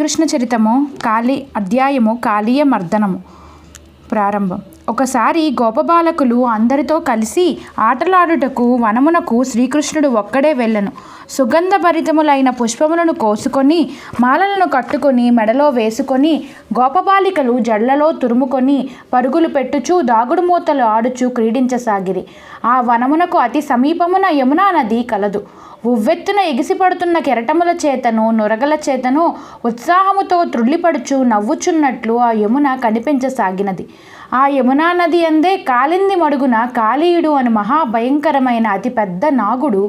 కృష్ణ చరితము కాళీ అధ్యాయము కాళీయ మర్దనము ప్రారంభం. ఒకసారి గోపబాలకులు అందరితో కలిసి ఆటలాడుటకు వనమునకు శ్రీకృష్ణుడు ఒక్కడే వెళ్ళను. సుగంధభరితములైన పుష్పములను కోసుకొని మాలలను కట్టుకొని మెడలో వేసుకొని గోపబాలికలు జళ్ళలో తురుముకొని పరుగులు పెట్టుచూ దాగుడు మూతలు ఆడుచూ క్రీడించసాగిరి. ఆ వనమునకు అతి సమీపమున యమునా నది కలదు. ఉవ్వెత్తున ఎగిసిపడుతున్న కెరటముల చేతను నొరగల చేతను ఉత్సాహముతో త్రుళ్ళిపడుచు నవ్వుచున్నట్లు ఆ యమున కనిపించసాగినది. ఆ యమునా నది అందే కాలింది మడుగున కాళీయుడు అని మహాభయంకరమైన అతిపెద్ద నాగుడు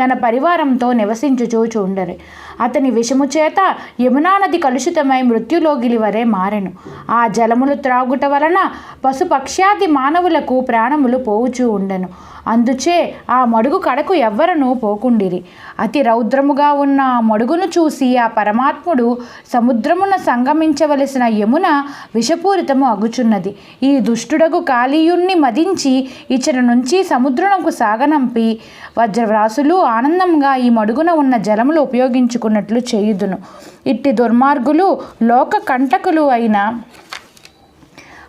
తన పరివారంతో నివసించుచూ చూండరి అతని విషము చేత యమునా నది కలుషితమై మృత్యులోగిలి వరే మారెను. ఆ జలములు త్రాగుట వలన పశుపక్ష్యాది మానవులకు ప్రాణములు పోవుచూ ఉండెను. అందుచే ఆ మడుగు కడకు ఎవ్వరను పోకుండిరి. అతి రౌద్రముగా ఉన్న ఆ మడుగును చూసి ఆ పరమాత్ముడు సముద్రమున సంగమించవలసిన యమున విషపూరితము అగుచున్నది. ఈ దుష్టుడగు కాళీయుణ్ణి మదించి ఇచ్చట నుంచి సముద్రమునకు సాగనంపి వజ్రవ్రాసులు ఆనందంగా ఈ మడుగున ఉన్న జలములు ఉపయోగించుకున్నట్లు చేయుదును. ఇట్టి దుర్మార్గులు లోక కంటకులు అయిన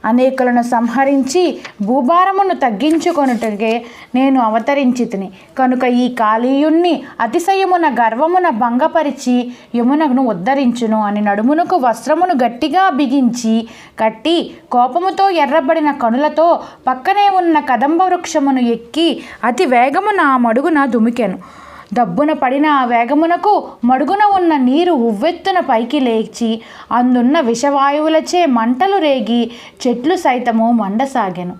అనేకులను సంహరించి భూభారమును తగ్గించుకొనుటకే నేను అవతరించి తిని కనుక ఈ కాళీయుణ్ణి అతిశయమున గర్వమున భంగపరిచి యమునను ఉద్ధరించును అని నడుమునకు వస్త్రమును గట్టిగా బిగించి కట్టి కోపముతో ఎర్రబడిన కనులతో పక్కనే ఉన్న కదంబ వృక్షమును ఎక్కి అతి వేగమున ఆ మడుగున దుమికెను. దబ్బున పడిన ఆ వేగమునకు మడుగున ఉన్న నీరు ఉవ్వెత్తున పైకి లేచి అందున్న విషవాయువులచే మంటలు రేగి చెట్లు సైతము మండసాగెను.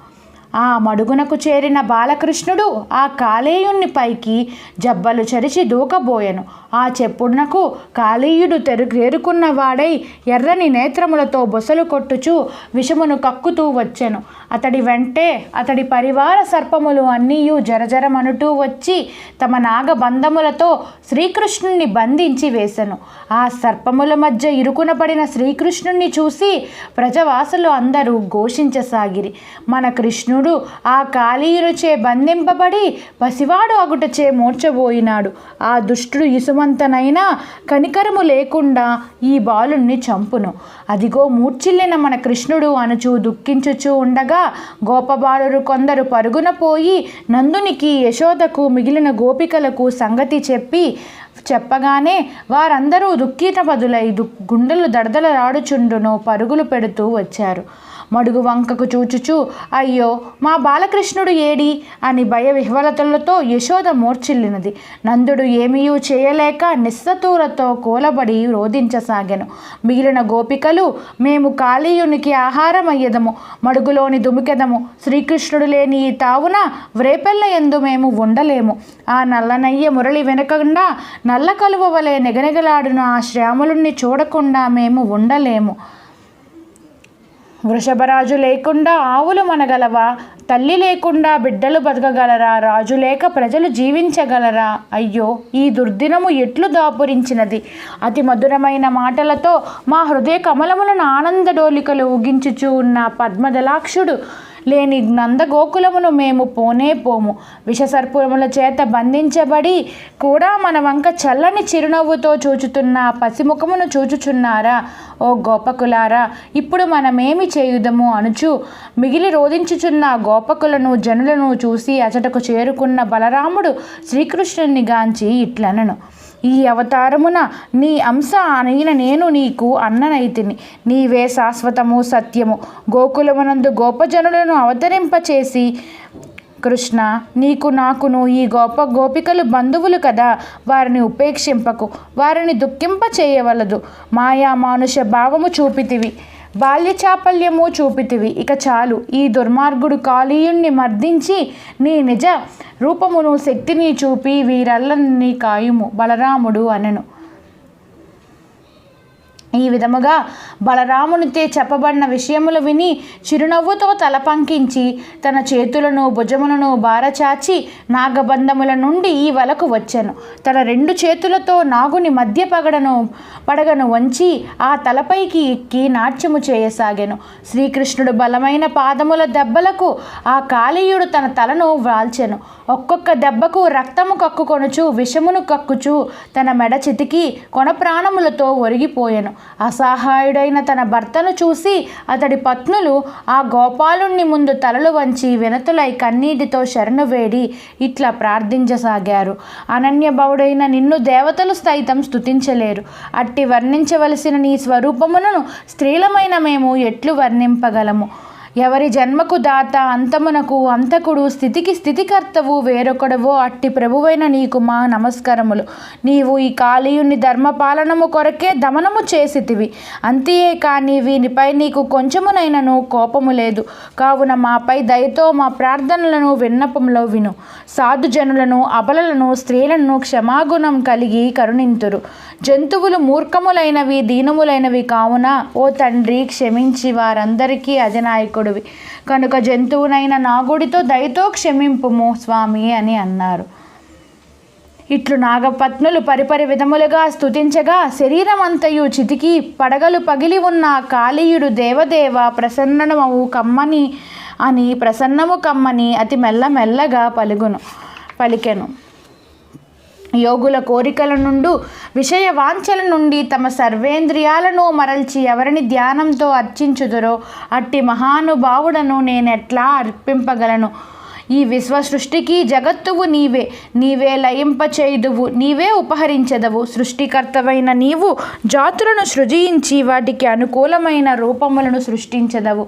ఆ మడుగునకు చేరిన బాలకృష్ణుడు ఆ కాలేయుణ్ణి పైకి జబ్బలు చరిచి దూకబోయెను. ఆ చెప్పుడునకు కాళీయుడు తెరుగేరుకున్న వాడై ఎర్రని నేత్రములతో బొసలు కొట్టుచు విషమును కక్కుతూ వచ్చెను. అతడి వెంటే అతడి పరివార సర్పములు అన్నీయు జరజరమనుటూ వచ్చి తమ నాగబంధములతో శ్రీకృష్ణుణ్ణి బంధించి వేశను ఆ సర్పముల మధ్య ఇరుకున పడిన శ్రీకృష్ణుణ్ణి చూసి ప్రజవాసులు అందరూ ఘోషించసాగిరి. మన కృష్ణుడు ఆ కాళీయులచే బంధింపబడి పసివాడు అగుటచే మూర్చబోయినాడు. ఆ దుష్టుడు ఇసుమంతనైనా కనికరము లేకుండా ఈ బాలుణ్ణి చంపును. అదిగో మూర్చిల్లిన మన కృష్ణుడు అనుచు దుఃఖించుచూ ఉండగా గోపబాలురు కొందరు పరుగున పోయి నందునికి యశోదకు మిగిలిన గోపికలకు సంగతి చెప్పి చెప్పగానే వారందరూ దుఃఖిత పదులై దు గుండెలు దడదలరాడుచుండును పరుగులు పెడుతూ వచ్చారు. మడుగు వంకకు చూచుచూ అయ్యో మా బాలకృష్ణుడు ఏడి? అని భయ విహ్వలతలతో యశోద మూర్చిల్లినది నందుడు ఏమీయూ చేయలేక నిస్సతూరతో కూలబడి రోధించసాగాను. మిగిలిన గోపికలు మేము కాళీయునికి ఆహారమయ్యదము మడుగులోని దుమికెదము. శ్రీకృష్ణుడు లేని ఈ తావున వ్రేపెల్ల ఎందు మేము ఉండలేము. ఆ నల్లనయ్య మురళి వెనకుండా నల్ల కలువ వలె నెగనెగలాడున. ఆ శ్యామలుణ్ణి చూడకుండా మేము ఉండలేము. వృషభరాజు లేకుండా ఆవులు మనగలవా? తల్లి లేకుండా బిడ్డలు బతకగలరా? రాజు లేక ప్రజలు జీవించగలరా? అయ్యో ఈ దుర్దినము ఎట్లు దాపురించినది? అతి మధురమైన మాటలతో మా హృదయ కమలములను ఆనంద డోలికలు ఊగించుచూ ఉన్న పద్మదలాక్షుడు లేని నందగోకులమును మేము పోనే పోము. విషసర్పురముల చేత బంధించబడి కూడా మన వంక చల్లని చిరునవ్వుతో చూచుతున్న పసిముఖమును చూచుచున్నారా? ఓ గోపకులారా ఇప్పుడు మనమేమి చేయుదము అనుచు? మిగిలి రోధించుచున్న గోపకులను జనులను చూసి అచటకు చేరుకున్న బలరాముడు శ్రీకృష్ణుని గాంచి ఇట్లనను. ఈ అవతారమున నీ అంశ అనైన నేను నీకు అన్ననైతిని. నీవే శాశ్వతము సత్యము. గోకులమునందు గోపజనులను అవతరింపచేసి కృష్ణ నీకు నాకును ఈ గోప గోపికలు బంధువులు కదా వారిని ఉపేక్షింపకు వారిని దుఃఖింప చేయవలదు మాయా మానుష భావము చూపితివి. బాల్య చాపల్యము చూపితివి. ఇక చాలు. ఈ దుర్మార్గుడు కాళీయుణ్ణి మర్దించి నీ నిజ రూపమును శక్తిని చూపి వీరల్లని కాయుము. బలరాముడు అనను. ఈ విధముగా బలరామునితే చెప్పబడిన విషయములు విని చిరునవ్వుతో తల పంకించి తన చేతులను భుజములను బారచాచి నాగబంధముల నుండి ఈ వలకు వచ్చెను. తన రెండు చేతులతో నాగుని మధ్య పగడను పడగను వంచి ఆ తలపైకి ఎక్కి నాట్యము చేయసాగెను. శ్రీకృష్ణుడు బలమైన పాదముల దెబ్బలకు ఆ కాళీయుడు తన తలను వాల్చెను. ఒక్కొక్క దెబ్బకు రక్తము కక్కుకొనుచు విషమును కక్కుచు తన మెడ చితికి కొన ప్రాణములతో ఒరిగిపోయెను. అసహాయుడైన తన భర్తను చూసి అతడి పత్నులు ఆ గోపాలుణ్ణి ముందు తలలు వంచి వినతులై కన్నీటితో శరణు వేడి ఇట్లా ప్రార్థించసాగారు. అనన్యభవుడైన నిన్ను దేవతలు సైతం స్తుతించలేరు. అట్టి వర్ణించవలసిన నీ స్వరూపములను స్త్రీలమైన మేము ఎట్లు వర్ణింపగలము? ఎవరి జన్మకు దాత అంతమునకు అంతకుడు స్థితికి స్థితికర్తవు వేరొకడవో అట్టి ప్రభువైన నీకు మా నమస్కారములు. నీవు ఈ కాళీయుని ధర్మపాలనము కొరకే దమనము చేసితివి. అంతియే కానీ వీనిపై నీకు కొంచెమునైనను కోపము లేదు. కావున మాపై దయతో మా ప్రార్థనలను విన్నపంలో విను. సాధుజనులను అబలలను స్త్రీలను క్షమాగుణం కలిగి కరుణింతురు. జంతువులు మూర్ఖములైనవి దీనములైనవి కావున ఓ తండ్రి క్షమించి వారందరికీ అధినాయకుడివి కనుక జంతువునైన నాగుడితో దయతో క్షమింపుము స్వామి అని అన్నారు. ఇట్లు నాగపత్నులు పరిపరి విధములుగా స్తుతించగా శరీరమంతయు చితికి పడగలు పగిలి ఉన్న కాళీయుడు దేవదేవ ప్రసన్నమవు కమ్మని అని ప్రసన్నము కమ్మని అతి మెల్ల మెల్లగా పలుగును పలికెను. యోగుల కోరికల నుండి విషయ వాంఛల నుండి తమ సర్వేంద్రియాలను మరల్చి ఎవరిని ధ్యానంతో అర్చించుదురో అట్టి మహానుభావుడను నేనెట్లా అర్పింపగలను? ఈ విశ్వ సృష్టికి జగత్తువు నీవే నీవే లయింపచేయుదువు నీవే ఉపహరించదవు. సృష్టికర్తవైన నీవు జాతులను సృజించి వాటికి అనుకూలమైన రూపములను సృష్టించదవు.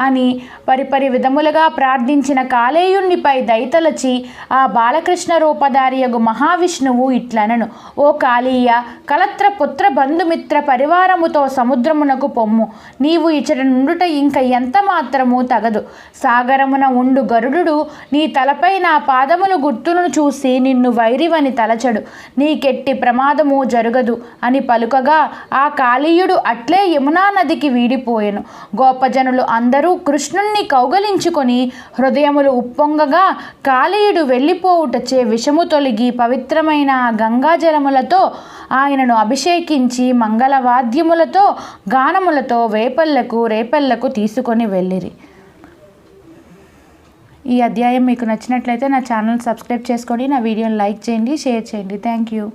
అని పరిపరి విధములుగా ప్రార్థించిన కాలేయునిపై దయతలచి ఆ బాలకృష్ణ రూపధారియగు మహావిష్ణువు ఇట్లనను ఓ కాళీయ కలత్ర పుత్ర బంధుమిత్ర పరివారముతో సముద్రమునకు పొమ్ము. నీవు ఇచ్చట నుండుట ఇంక ఎంత మాత్రము తగదు. సాగరమున ఉండు గరుడు నీ తలపై నా పాదములు గుర్తును చూసి నిన్ను వైరివని తలచడు. నీకెట్టి ప్రమాదము జరగదు అని పలుకగా ఆ కాళీయుడు అట్లే యమునా నదికి వీడిపోయెను. గోపజనులు అందరూ కృష్ణుణ్ణి కౌగలించుకొని హృదయములు ఉప్పొంగగా కాళీయుడు వెళ్ళిపోవుటచే విషము తొలగి పవిత్రమైన గంగాజలములతో ఆయనను అభిషేకించి మంగళవాద్యములతో గానములతో వేపల్లకు రేపల్లకు తీసుకొని వెళ్ళిరి. ఈ అధ్యాయం మీకు నచ్చినట్లయితే నా ఛానల్ సబ్స్క్రైబ్ చేసుకొని నా వీడియోని లైక్ చేయండి షేర్ చేయండి. Thank you.